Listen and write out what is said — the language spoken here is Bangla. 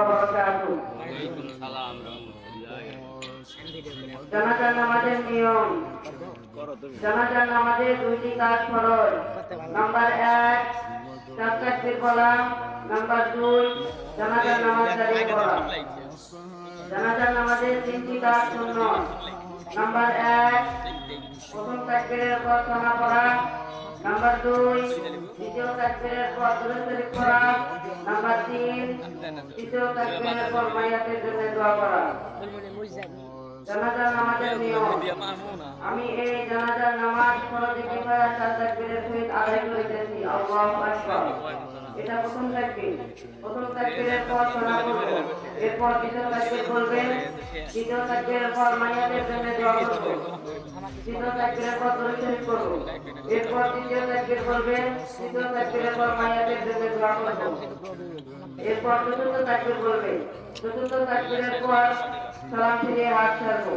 বারাকাতুহু। নামাজের নিয়ম। জানাজা নামাজের দুইটি কাজ ফরজ। নাম্বার এক চার তাকবীর বলা নাম্বার দুই জানাজা নামাজ দাঁড়িয়ে পড়া জানাজা নামাজের তিনটি কাজ সুন্নত নাম্বার এক প্রথম তাকবীরের পর পড়া। নাম্বার দুই, দ্বিতীয় তাকবীরের পর দরুদ শরীফ পড়া। নাম্বার তিন, তৃতীয় তাকবীরের পর মাইয়াতের জন্য দোয়া করা। জানাজা নামাজের নিয়ম। আমি এই জানাজার নামাজ ফরজে কিফায়া চার প্রথম তাকবীর। প্রথম তাকবীরের এরপর দ্বিতীয় তাকবীর বলবেন দ্বিতীয় তাকবীরের পর মাইয়াতের জন্য তৃতীয় তাকবীরের পর দরুদ শরীফ এরপর তৃতীয় তাকবীর বলবেন তৃতীয় তাকবীরের পর মাইয়াতের জন্য দোয়া করব এরপর চতুর্থ তাকবীর বলবেন চতুর্থ তাকবীরের পর সালাম ফিরিয়ে হাত ছাড়বো।